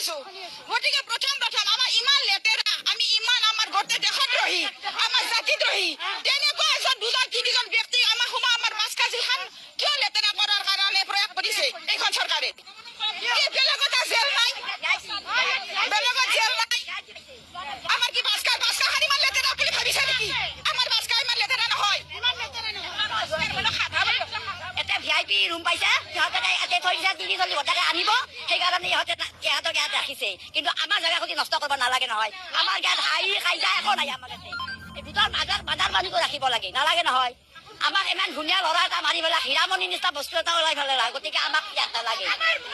আছো? গতিকে প্রথম প্রথম আমার ইমান লেতেরা আমি ইমান আমার ঘরতে দেশদ্রোহী আমার জাতিদ্রোহী ৰুম পাইছে। সিহঁতে ইয়াতে থৈ দিছে তিনি চল্লিছ ঘণ্টাকে আনিব। সেইকাৰণে ইহঁতে ইহঁতক ইয়াত ৰাখিছে। কিন্তু আমাৰ জেগাখিনি নষ্ট কৰিব নালাগে নহয়। আমাৰ ইয়াত হাঁহি কাইজা একো নাই আমাৰ ইয়াতে। ভিতৰত বাজাৰ বান্ধি কৰি ৰাখিব লাগে। নালাগে নহয়। আমাক ইমান ধুনীয়া ল'ৰা এটা মাৰি পেলাই হীৰামণি নিচিনা বস্তু এটা ওলাই পেলাই গতিকে আমাক ইয়াত নালাগে।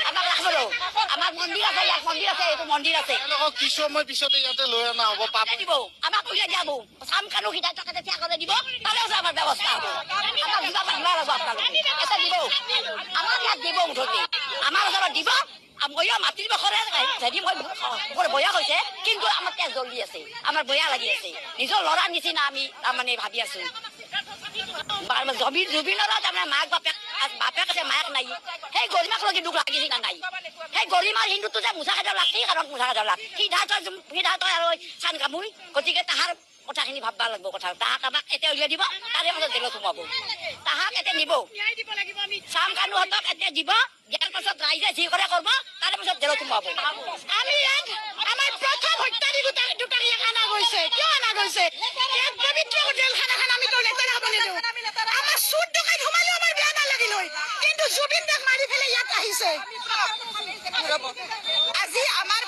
আমাক ৰাখিব আমাৰ মন্দিৰ আছে ইয়াত। মন্দিৰ আছে এইটো মন্দিৰ আছে। কিছু সময় পিছতে ইয়াতে লৈ অনা হ'ব? পাপ দিব। আমাক উলিয়াই দিয়াব চাম কানো সিদ্ধান্ত থিয়া কৰি দিব। তাৰে ওচৰত আমাৰ ব্যৱস্থা হ'ব। আমাক দিব পাৰিব লাগিব আপোনালোকে আমাৰ ইয়াত দিব মুঠতে। আমাৰ ওচৰত দিব ময়ো মাটিৰ বখৰে হেৰি মই মোৰ বয়া হৈছে, কিন্তু আমাৰ তেজ জ্বলি আছে, আমাৰ বয়া লাগি আছে। নিজৰ ল'ৰাৰ নিচিনা আমি তাৰমানে ভাবি আছো। জবিন জুবিনৰ তাৰমানে মাক বাপেক বাপেক আছে মাক নাই। সেই গৰিমাক লগি দুখ লাগিছে না নাই? সেই গৰিমাৰ হিন্দুটো যে মুঠা খাজৰ লাগ কি কাৰণ মুঠা খাজৰ লাগ সিদ্ধাৰ্থ সিদ্ধাৰ্থ আৰু চান কামুই গতিকে তাহাৰ কথাখিনি ভাববা লাগব কথা তাহাক আমাক এতিয়া উলিয়াই দিব, তাৰে মাজত জেলত সোমাব। তাহাক এতিয়া নিব। এতিয়া দিব দিয়াৰ পাছত ৰাইজে যি কৰে কৰিব তাৰে পাছত জেলত সোমাব। আমি ইয়াত আমাৰ প্ৰথম হত্যাৰি দুটা দুটা ইয়াক অনা গৈছে। কিয় অনা গৈছে? ইয়াত পবিত্ৰ জেলখানাখন আমি তো লেতেৰা হ'ব নিদিওঁ। আমাৰ চুৰ ডকাইত সোমালেও আমাৰ বেয়া নালাগিল হয়। কিন্তু জুবিন দাক মাৰি পেলাই ইয়াত আহিছে। আজি আমাৰ